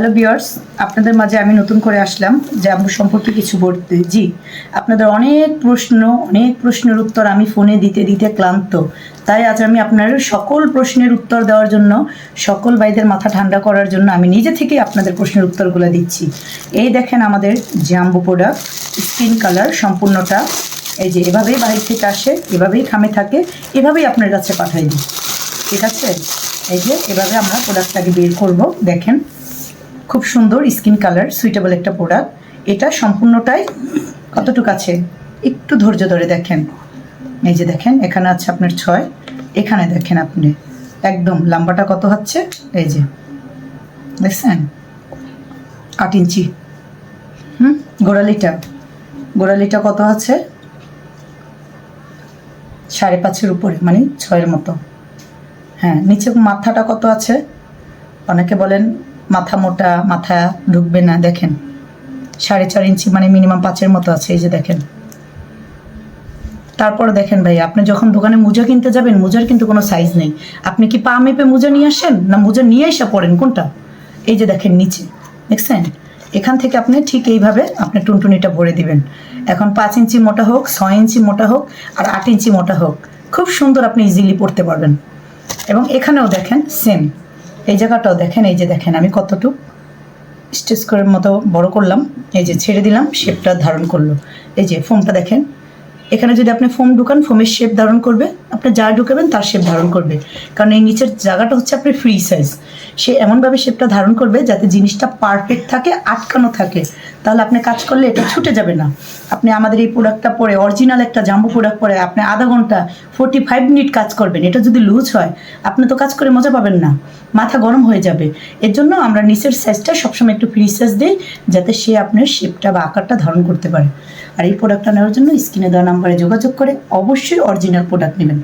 Hello বিয়ার্স আপনাদের মাঝে আমি নতুন করে আসলাম জাম্বু সম্পর্কে কিছু বলতে। জি, আপনাদের অনেক প্রশ্ন, অনেক প্রশ্নের উত্তর আমি ফোনে দিতে দিতে ক্লান্ত। তাই আজ আমি আপনার সকল প্রশ্নের উত্তর দেওয়ার জন্য, সকল ভাইদের মাথা ঠান্ডা করার জন্য আমি নিজে থেকে আপনাদের প্রশ্নের উত্তরগুলো দিচ্ছি। এই দেখেন আমাদের জাম্বু প্রোডাক্ট স্কিন কালার সম্পূর্ণটা। এই যে এভাবেই বাইরে থেকে আসে, এভাবেই খামে থাকে, এভাবেই আপনার কাছে পাঠাই দিই। ঠিক আছে? এই যে এভাবে আমরা প্রোডাক্টটাকে বের করব, দেখেন। খুব সুন্দর স্কিন কালার সুইটেবল একটা প্রোডাক্ট এটা সম্পূর্ণটাই কতটুকু আছে? একটু ধৈর্য ধরে দেখেন। এই যে দেখেন, এখানে আছে আপনার ছয়। এখানে দেখেন আপনি। একদম লম্বাটা কত হচ্ছে? এই যে। দেখছেন? আট ইঞ্চি। হুম? গোড়ালিটা। গোড়ালিটা কত আছে? সাড়ে পাঁচের উপরে মানে ছয়ের মতো। হ্যাঁ নিচে মাথাটা কত আছে? অনেকে বলেন মাথা মোটা, মাথা ঢুকবে না, দেখেন। সাড়ে চার ইঞ্চি মানে মিনিমাম পাঁচের মতো আছে, এই যে দেখেন। তারপর দেখেন ভাই, আপনি যখন দোকানে মোজা কিনতে যাবেন, মোজার কিন্তু কোনো সাইজ নেই। আপনি কি পা মেপে মোজা নিয়ে আসেন, না মোজা নিয়ে এসে পড়েন কোনটা? এই যে দেখেন নিচে, দেখছেন? এখান থেকে আপনি ঠিক এইভাবে আপনি টুনটুনিটা ভরে দিবেন। এখন পাঁচ ইঞ্চি মোটা হোক, ছয় ইঞ্চি মোটা হোক, আর আট ইঞ্চি মোটা হোক, খুব সুন্দর আপনি ইজিলি পড়তে পারবেন। এবং এখানেও দেখেন সেম এই জায়গাটাও দেখেন, এই যে দেখেন, আমি কতটুক স্টেজ করে মতো বড় করলাম, এই যে ছেড়ে দিলাম শেপটা ধারণ করল। এই যে ফোনটা দেখেন এখানে যদি আপনি ফোম ঢুকান ফোমের শেপ ধারণ করবে। আপনি যা ঢুকাবেন, তার শেপ ধারণ করবে। কারণ এই নিচের জায়গাটা হচ্ছে আপনার ফ্রি সাইজ সে এমনভাবে শেপটা ধারণ করবে যাতে জিনিসটা পারফেক্ট থাকে, আটকানো থাকে। তাহলে আপনি কাজ করলে এটা ছুটে যাবে না। আপনি আমাদের এই প্রোডাক্টটা পরে অরিজিনাল একটা জাম্বু প্রোডাক্ট পরে আপনি আধা ঘণ্টা ফোর্টি ফাইভ মিনিট কাজ করবেন। এটা যদি লুজ হয়, আপনি তো কাজ করে মজা পাবেন না। মাথা গরম হয়ে যাবে। এর জন্য আমরা নিচের সাইজটা সবসময় একটু ফ্রি সাইজ দিই, যাতে সে আপনার শেপটা বা আকারটা ধারণ করতে পারে। আর এই প্রোডাক্টটা নেওয়ার জন্য স্ক্রিনে দেওয়া নাম্বারে যোগাযোগ করে অবশ্যই অরিজিনাল প্রোডাক্ট নেবেন।